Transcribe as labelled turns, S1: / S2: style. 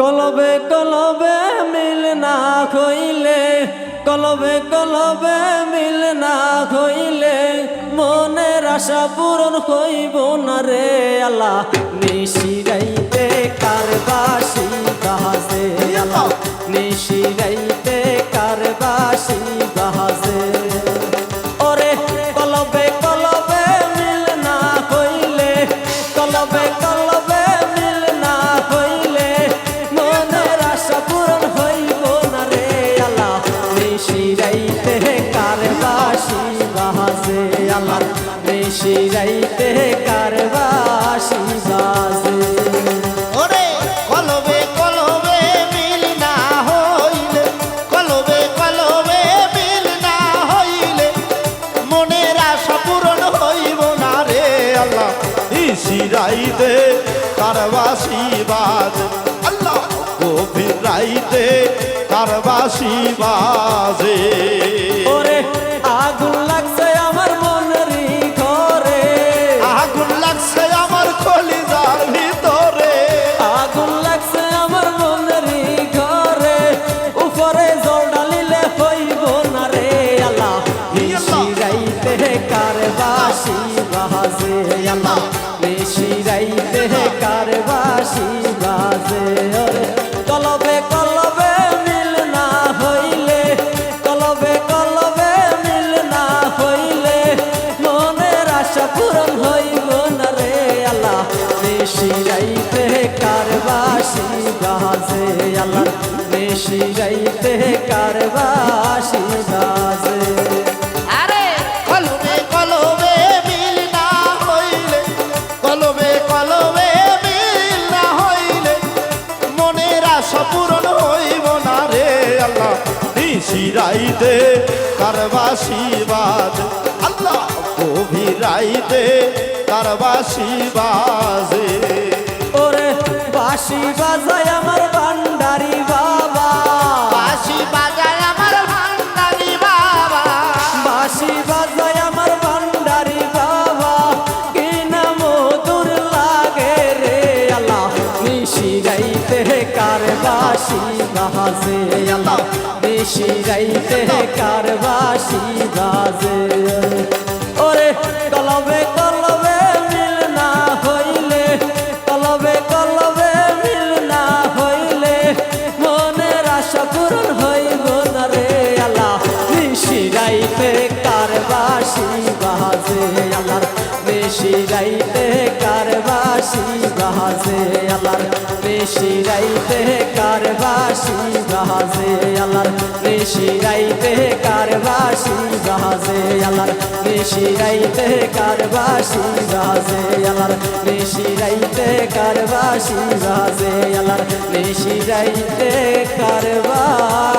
S1: কলবে কলবে মিল না হইলে, কলবে কলবে মিল না হইলে, মনের আশা পূরণ হইব না রে আল্লাহ। নিশিরাইতে কারবাসি বাহাজে আল্লাহ। নিশিরাইতে নিশিরাইতে কারবাসি বাজে।
S2: ওরে কলবে কলবে মিল না হইলে কলবে কলবে মিল না হইলে মনের আশা পূরণ হইব না রে আল্লাহ। ইসিরাইতে কারবাসি বাজ। আল্লাহ। গভীর রাইতে কারবাসি বাজে।
S1: কারবাসি বাজে আল্লাহ নিশিরাইতে কারবাসি বাজে ওরে। কলবে কলবে মিল না হইলে, কলবে কলবে মিল না হইলে, মনের আশা পূরণ হইব না রে আল্লাহ। নিশিরাইতে কারবাসি বাজে আল্লাহ। নিশিরাইতে কারবাসি বাজে।
S2: নিশিরাইতে কারবাসি বাজ আল্লাহ গভীরাইতে রাইতে কারবাসি বাজে
S1: ওরে বাসি বাসি বাজে। আল্লাহ নিশি গাইতে কার বাসি বাজে? ওরে কলবে কলবে মিল না হইলে, কলবে কলবে মিল না হইলে, মনের আশা পূরণ হইব না রে কারবাসি কারবাসি বাজে আল্লাহর নিশিরাইতে কারবাসি বাজে আল্লাহর নিশিরাইতে কারবাসি বাজে আল্লাহর নিশিরাইতে কারবাসি বাজে আল্লাহর নিশিরাইতে কারবাসি বাজে আল্লাহর নিশিরাইতে কারবাসি। বাজে